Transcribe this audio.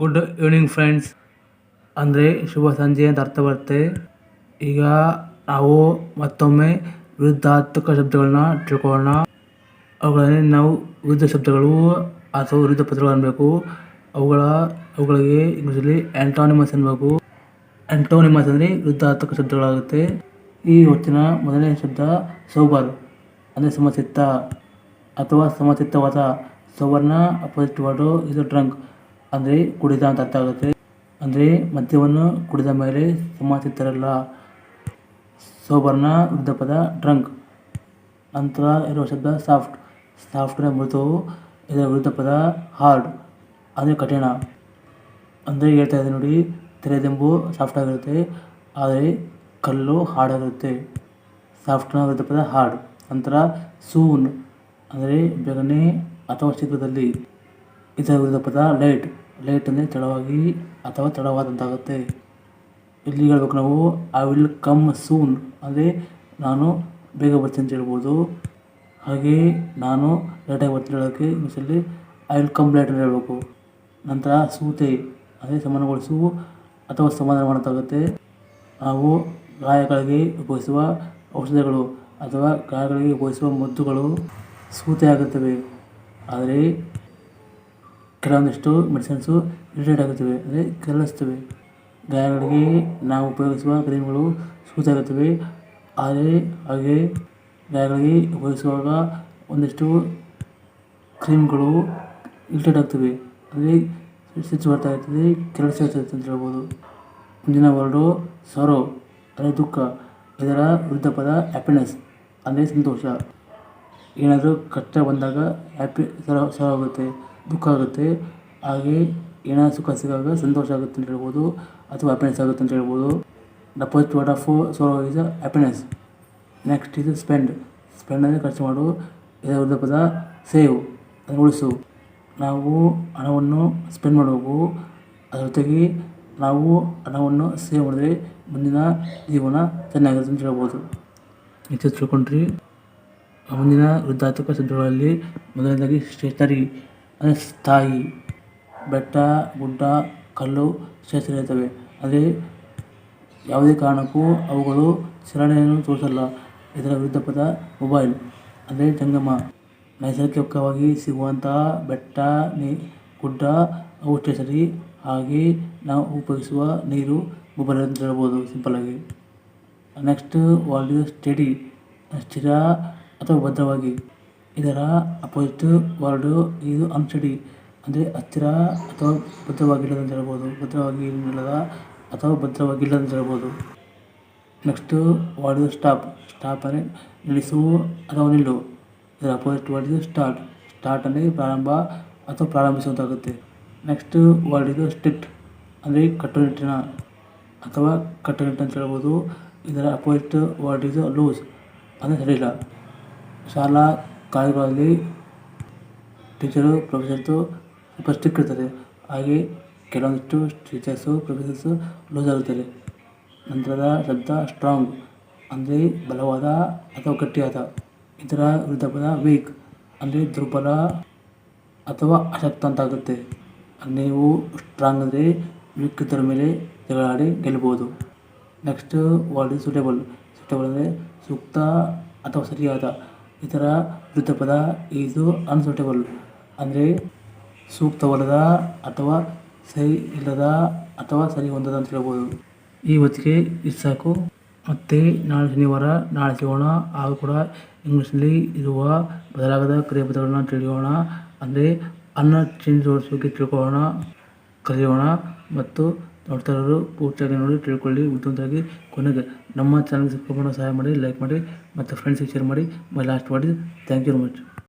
Good evening friends ಅಂದರೆ ಶುಭ ಸಂಜೆ ಅಂತ ಅರ್ಥ ಬರುತ್ತೆ. ಈಗ ನಾವು ಮತ್ತೊಮ್ಮೆ ವಿರುದ್ಧಾತ್ಮಕ ಶಬ್ದಗಳನ್ನ ತಿಳ್ಕೊಳ್ಳೋಣ. ಅವುಗಳಲ್ಲಿ ನಾವು ವಿರುದ್ಧ ಶಬ್ದಗಳು ಅಥವಾ ವಿರುದ್ಧ ಪದಗಳು ಅನ್ನಬೇಕು ಅವುಗಳ, ಅವುಗಳಿಗೆ ಇಂಗ್ಲೀಷಲ್ಲಿ ಆ್ಯಂಟೋನಿಮಸ್ ಅನ್ನಬೇಕು ಆಂಟೋನಿಮಸ್ ಅಂದರೆ ವಿರುದ್ಧಾತ್ಮಕ ಶಬ್ದಗಳಾಗುತ್ತೆ. ಈ ಹೊತ್ತಿನ ಮೊದಲನೇ ಶಬ್ದ ಸೋಬರ್, ಅಂದರೆ ಸಮಚಿತ್ತ ಅಥವಾ ಸಮಚಿತ್ತವಾದ ಸೋಬರ್ನ ಅಪೋಸಿಟ್ ವರ್ಡು ಇದು ಡ್ರಂಕ್ ಅಂದರೆ ಕುಡಿದ ಅಂತ ಅರ್ಥ ಆಗುತ್ತೆ. ಅಂದರೆ ಮದ್ಯವನ್ನು ಕುಡಿದ ಮೇಲೆ ಸಮಚಿತ್ತರಲ್ಲ ಸೋಬರ್ನ ವಿರುದ್ಧ ಪದ ಡ್ರಂಕ್. ನಂತರ ಇರುವ ಶಬ್ದ ಸಾಫ್ಟ್. ಸಾಫ್ಟ್ನ ಮೃತವು ಇದರ ವಿರುದ್ಧ ಪದ ಹಾರ್ಡ್. ಅಂದರೆ ಕಠಿಣ. ಅಂದರೆ ಹೇಳ್ತಾ ಇದೆ ನೋಡಿ, ತೆರೆದೆಂಬು ಸಾಫ್ಟ್ ಆಗಿರುತ್ತೆ. ಆದರೆ ಕಲ್ಲು ಹಾರ್ಡ್ ಆಗಿರುತ್ತೆ ಸಾಫ್ಟ್ನ ವಿರುದ್ಧ ಪದ ಹಾರ್ಡ್. ನಂತರ ಸೂನ್. ಅಂದರೆ ಬೇಗನೆ ಅಥವಾ ಶೀಘ್ರದಲ್ಲಿ ಇದರ ಪದ ಲೈಟ್ ಲೈಟ್ ಅಂದರೆ ತಡವಾಗಿ ಅಥವಾ ತಡವಾದಂತಾಗುತ್ತೆ. ಇಲ್ಲಿ ಹೇಳ್ಬೇಕು ನಾವು ಐ ವಿಲ್ ಕಮ್ ಸೂನ್ ಅಂದರೆ ನಾನು ಬೇಗ ಬರ್ತೀನಿ ಅಂತ ಹೇಳ್ಬೋದು. ಹಾಗೆ ನಾನು ಲೇಟಾಗಿ ಬರ್ತೀನಿ ಹೇಳೋಕ್ಕೆ ಇಂಗ್ಲೀಷಲ್ಲಿ ಐ ವಿಲ್ ಕಮ್ ಲೇಟ್ ಅಂತ ಹೇಳಬೇಕು. ನಂತರ ಸೂತೆ, ಅದೇ ಸಮಾನಗೊಳಿಸು ಅಥವಾ ಸಮಾಧಾನ ಮಾಡೋದಾಗುತ್ತೆ ನಾವು ಗಾಯಗಳಿಗೆ ಉಪಯೋಗಿಸುವ ಔಷಧಗಳು ಅಥವಾ ಗಾಯಗಳಿಗೆ ಉಪಯೋಗಿಸುವ ಮದ್ದುಗಳು ಸೂತೆ ಆಗುತ್ತವೆ ಆದರೆ ಕೆಲವೊಂದಿಷ್ಟು ಮೆಡಿಸಿನ್ಸು ಇರಿಟೇಟ್ ಆಗುತ್ತವೆ, ಅಂದರೆ ಕೆರಳಿಸ್ತವೆ ಗಾಯಗಳಿಗೆ ನಾವು ಉಪಯೋಗಿಸುವ ಕ್ರೀಮ್ಗಳು ಸೂಚಾಗುತ್ತವೆ ಆಗುತ್ತವೆ ಆದರೆ ಹಾಗೆ ಗಾಯಗಳಿಗೆ ಉಪಯೋಗಿಸುವಾಗ ಒಂದಿಷ್ಟು ಕ್ರೀಮ್ಗಳು ಇರಿಟೇಟ್ ಆಗ್ತವೆ ಅಂದರೆ ಸ್ವಿಚ್ ಬರ್ತಾ ಇರ್ತದೆ ಕೆರಳಿಸ್ತಾ ಇರ್ತದೆ ಅಂತ ಹೇಳ್ಬೋದು. ಮುಂದಿನ ವರ್ಡು, ಸರೋ, ಅಂದರೆ ದುಃಖ, ಇದರ ವಿರುದ್ಧ ಪದ ಹ್ಯಾಪಿನೆಸ್, ಅಂದರೆ ಸಂತೋಷ. ಏನಾದರೂ ಕಷ್ಟ ಬಂದಾಗ ಹ್ಯಾಪಿ, ಸರ ಸರ ಆಗುತ್ತೆ. ದುಃಖ ಆಗುತ್ತೆ. ಹಾಗೆ ಏನಾದರೂ ಸುಖ ಸಿಕ್ಕಾಗ ಸಂತೋಷ ಆಗುತ್ತೆ ಅಂತ ಹೇಳ್ಬೋದು. ಅಥವಾ ಹ್ಯಾಪಿನೆಸ್ ಆಗುತ್ತೆ ಅಂತ ಹೇಳ್ಬೋದು. The first word of so is happiness next is spend spend ಅಂದರೆ ಖರ್ಚು ಮಾಡು. ಇದರ ಪದ ಸೇವ್ ಅದನ್ನು ಉಳಿಸು. ನಾವು ಹಣವನ್ನು ಸ್ಪೆಂಡ್ ಮಾಡಬೇಕು. ಅದರ ಜೊತೆಗೆ ನಾವು ಹಣವನ್ನು ಸೇವ್ ಮಾಡಿದ್ರೆ ಮುಂದಿನ ಜೀವನ ಚೆನ್ನಾಗಿರುತ್ತೆ ಅಂತ ಹೇಳ್ಬೋದು. ಹೆಚ್ಚು ತಿಳ್ಕೊಂಡ್ರಿ. ಮುಂದಿನ ವೃದ್ಧಾತ್ಮಕ ಶಬ್ದಗಳಲ್ಲಿ ಮೊದಲನೇದಾಗಿ ಸ್ಟೇಷನರಿ ಅಂದರೆ ಸ್ಥಾಯಿ ಬೆಟ್ಟ, ಗುಡ್ಡ, ಕಲ್ಲು ಇರ್ತವೆ ಅಂದರೆ ಯಾವುದೇ ಕಾರಣಕ್ಕೂ ಅವುಗಳು ಚಲನೆಯನ್ನು ತೋರಿಸಲ್ಲ. ಇದರ ವಿರುದ್ಧ ಪದ ಮೊಬೈಲ್. ಅಂದರೆ ಜಂಗಮ. ನೈಸರ್ಗಿಕವಾಗಿ ಸಿಗುವಂತಹ ಬೆಟ್ಟ, ನೀ, ಗುಡ್ಡ, ಅವು ಸ್ಟೇಷನರಿ ಹಾಗೆ ನಾವು ಉಪಯೋಗಿಸುವ ನೀರು ಮೊಬೈಲ್ ಅಂತ ಹೇಳ್ಬೋದು ಆಗಿ. Next value steady. ಸ್ಥಿರ ಅಥವಾ ಭದ್ರವಾಗಿ. ಇದರ ಅಪೋಸಿಟ್ ವರ್ಡ್ ಇದು ಅನ್ಸ್ಟಡಿ ಅಂದರೆ ಹತ್ತಿರ ಅಥವಾ ಭದ್ರವಾಗಿಲ್ಲದ ಅಂತ ಹೇಳ್ಬೋದು. ಭದ್ರವಾಗಿ ಇಲ್ಲದ ಅಥವಾ ಭದ್ರವಾಗಿಲ್ಲದ ಅಂತ ಹೇಳ್ಬೋದು. ನೆಕ್ಸ್ಟು ವರ್ಡ್ ಸ್ಟಾಪ್ ಸ್ಟಾಪ್ ಅಂದರೆ ನಿಲ್ಲಿಸು ಅಥವಾ ನಿಲ್ಲು. ಇದರ ಅಪೋಸಿಟ್ ವರ್ಡ್ ಇದು ಸ್ಟಾರ್ಟ್ ಸ್ಟಾರ್ಟ್ ಅಂದರೆ ಪ್ರಾರಂಭ ಅಥವಾ ಪ್ರಾರಂಭಿಸುವಂತಾಗುತ್ತೆ. ನೆಕ್ಸ್ಟು ವರ್ಡ್ ಇದು ಸ್ಟ್ರಿಕ್ಟ್ ಅಂದರೆ ಕಟ್ಟುನಿಟ್ಟಿನ ಅಥವಾ ಕಟ್ಟುನಿಟ್ಟು ಅಂತ ಹೇಳ್ಬೋದು. ಇದರ ಅಪೋಸಿಟ್ ವರ್ಡ್ ಇದು ಲೂಸ್ ಅಂದರೆ ಸಡಿಲ. ಶಾಲಾ ಕಾಲೇಜುಗಳಲ್ಲಿ ಟೀಚರು ಪ್ರೊಫೆಸರ್ಸು ಸ್ವಲ್ಪ ಸ್ಟ್ರಿಕ್ಟ್ ಇರ್ತಾರೆ ಹಾಗೆ ಕೆಲವೊಂದಿಷ್ಟು ಟೀಚರ್ಸು ಪ್ರೊಫೆಸರ್ಸು ಲೂಸ್ ಆಗುತ್ತಾರೆ ನಂತರದ ಶಬ್ದ ಸ್ಟ್ರಾಂಗ್ ಅಂದರೆ ಬಲವಾದ ಅಥವಾ ಗಟ್ಟಿಯಾದ ಇದರ ವಿರುದ್ಧ ಪದ ವೀಕ್ ಅಂದರೆ ದುರ್ಬಲ ಅಥವಾ ಅಶಕ್ತ ಅಂತಾಗುತ್ತೆ. ನೀವು ಸ್ಟ್ರಾಂಗ್ ಅಂದರೆ ವೀಕ್ ಇದ್ದರ ಮೇಲೆ ಜಗಳಾಡಿ ಗೆಲ್ಬೋದು ನೆಕ್ಸ್ಟು ವರ್ಡ್ ಸೂಟೇಬಲ್ ಸೂಟೇಬಲ್ ಅಂದರೆ ಸೂಕ್ತ ಅಥವಾ ಸರಿಯಾದ. ಇದರ ವಿರುದ್ಧ ಇದು ಅನ್ಸೂಟೇಬಲ್ ಅಂದರೆ ಸೂಕ್ತವಲ್ಲದ ಅಥವಾ ಸರಿ ಇಲ್ಲದ ಅಥವಾ ಸರಿ ಹೊಂದದ ಅಂತ ಹೇಳ್ಬೋದು. ಈ ಹೊತ್ತಿಗೆ ಇದು ಸಾಕು. ಮತ್ತು ನಾಳೆ ಶನಿವಾರ, ನಾಳೆ ಸಿಗೋಣ ಆಗ ಕೂಡ ಇಂಗ್ಲೀಷ್ನಲ್ಲಿ ಇರುವ ಬದಲಾಗದ ಕ್ರಿಯಾಪದಗಳನ್ನ ತಿಳಿಯೋಣ. ಅಂದರೆ ಅನ್ನ ಚೇಂಜ್ ಬಗ್ಗೆ ತಿಳ್ಕೊಳ್ಳೋಣ, ಕಲಿಯೋಣ. ಮತ್ತು ನೋಡ್ತಾ ಇರೋರು ಪೂರ್ತಿಯಾಗಿ ನೋಡಿ ತಿಳ್ಕೊಳ್ಳಿ ಬುದ್ಧಿವಂತರಾಗಿ ಕೊನೆಗೆ ನಮ್ಮ ಚಾನಲ್ಗೆ ಸಬ್ಸ್ಕ್ರೈಬ್ ಮಾಡೋ ಸಹಾಯ ಮಾಡಿ ಲೈಕ್ ಮಾಡಿ, ಮತ್ತು ಫ್ರೆಂಡ್ಸಿಗೆ ಶೇರ್ ಮಾಡಿ ಮೈ ಲಾಸ್ಟ್ ಮಾಡಿ ಥ್ಯಾಂಕ್ ಯು ವೆರಿ ಮಚ್